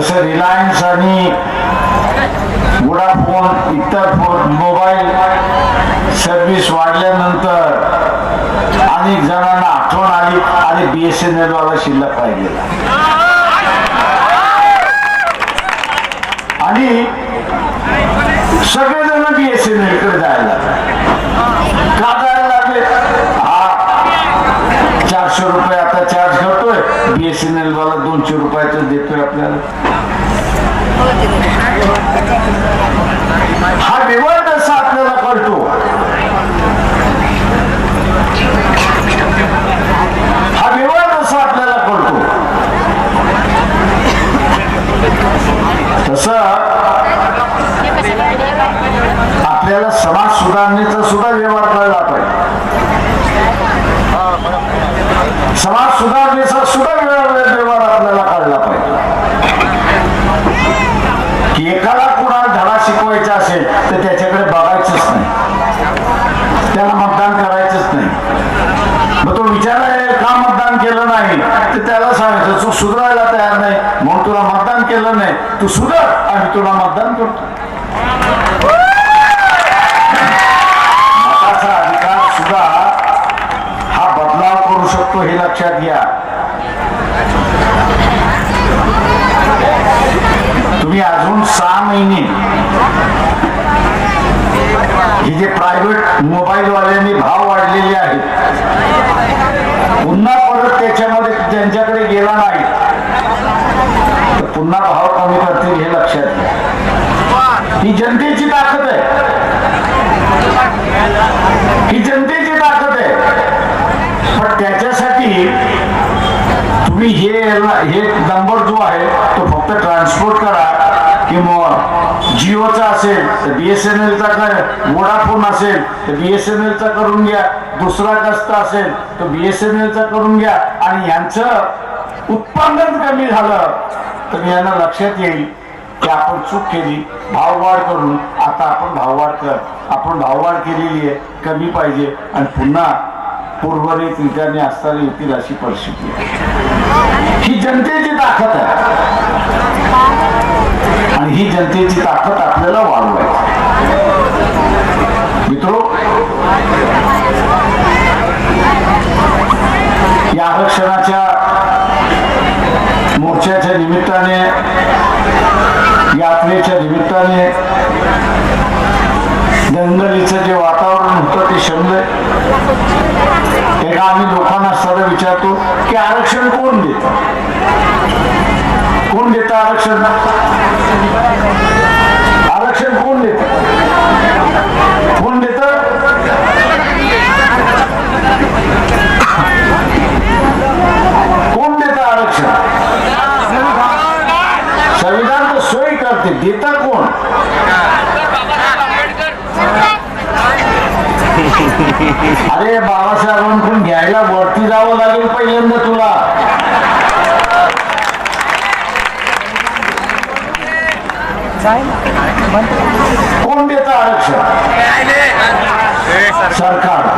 जसं रिलायन्स आणि वोडाफोन इतर फोन मोबाईल सर्व्हिस वाढल्यानंतर अनेक जणांना आठवण आली आणि बी एस एन एल वाला शिल्लक पाहिजे आणि सगळेजण बी एस एन एलकडे जायला लागले. का जायला लागले हा चारशे रुपये आता charge BSNL B S N L वाला दोनशे रुपयाचं देतोय आपल्याला. हा व्यवहार कसा आपल्याला कळतो. हा व्यवहार कसा आपल्याला कळतो. तस आपल्याला समाज सुधारणेचा सुद्धा व्यवहार कळला पाहिजे. समाज सुधारणे सुद्धा व्यवहार व्यवहार आपल्याला कळला पाहिजे की एकाला कुणाला धडा शिकवायचा असेल तर त्याच्याकडे बघायचंच नाही. त्याला मतदान करायचंच नाही. मग तो विचारायला का मतदान केलं नाही? तर त्याला सांगायचं तू सुधारायला तयार नाही. म्हणून तुला मतदान केलं नाही. तू सुधार आणि तुला मतदान करतो. मताचा अधिकार सुद्धा हा बदलाव करू शकतो हे लक्षात घ्या. तुम्ही अजून सहा महिने की जे प्रायव्हेट मोबाईलवाल्यांनी भाव वाढलेले आहेत. पुन्हा परत त्याच्यामध्ये त्यांच्याकडे गेला नाही तर पुन्हा भाव कमी करतील हे लक्षात घ्या. ही जनतेची ताकद आहे. ही जनतेची ताकद आहे. पण त्याच्यासाठी तुम्ही हे हे नंबर जो आहे तो फक्त ट्रान्सपोर्ट करा. किंवा जिओचा असेल तर बी एस एन एलचा काय वोडाफोन असेल तर बी एस एन एलचा करून घ्या. दुसरा कस्त असेल तर बी एस एन एलचा करून घ्या. आणि यांचं उत्पादन कमी झालं तर यांना लक्षात येईल की आपण चूक केली. भाववाढ करून आता आपण भाववाढ कर. आपण भाववाढ केलेली आहे कमी पाहिजे. आणि पुन्हा उर्वरित रित्याने असताना येतील अशी परिस्थिती आहे ही जनतेची ताकद आहे आणि ही जनतेची ताकद आपल्याला वाढवायची. मित्रो या आरक्षणाच्या मोर्चाच्या निमित्ताने यात्रेच्या निमित्ताने दंगलीचं जे वातावरण होतं ते शमलंय एका आम्ही लोकांना सरळ विचारतो की आरक्षण कोण देत? कोण देतं आरक्षण? आरक्षण कोण देत कोण देत कोण देत आरक्षण संविधान तर सोयी करते देता कोण अरे बाबासाहेबांकडून घ्यायला वरती जावं लागेल पहिल्यांदा तुला कोण देत आरक्षण. सरकार.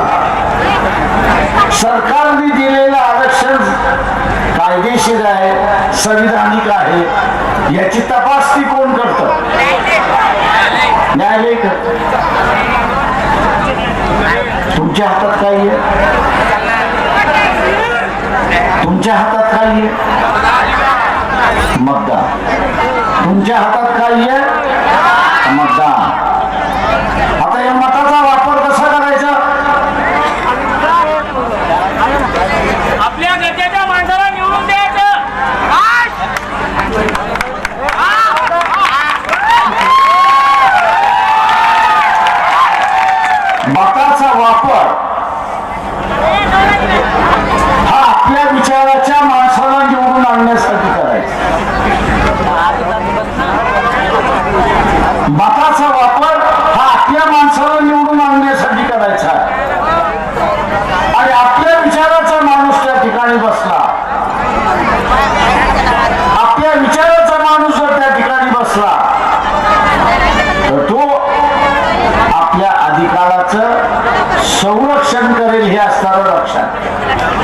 सरकारने दिलेलं आरक्षण कायदेशीर आहे संविधानिक आहे याची तपासणी कोण करत न्यायालय करत तुमच्या हातात काही आहे तुमच्या हातात काही आहे मतदान तुमच्या हातात काही आहे? संरक्षण करेल हे असणार लक्षात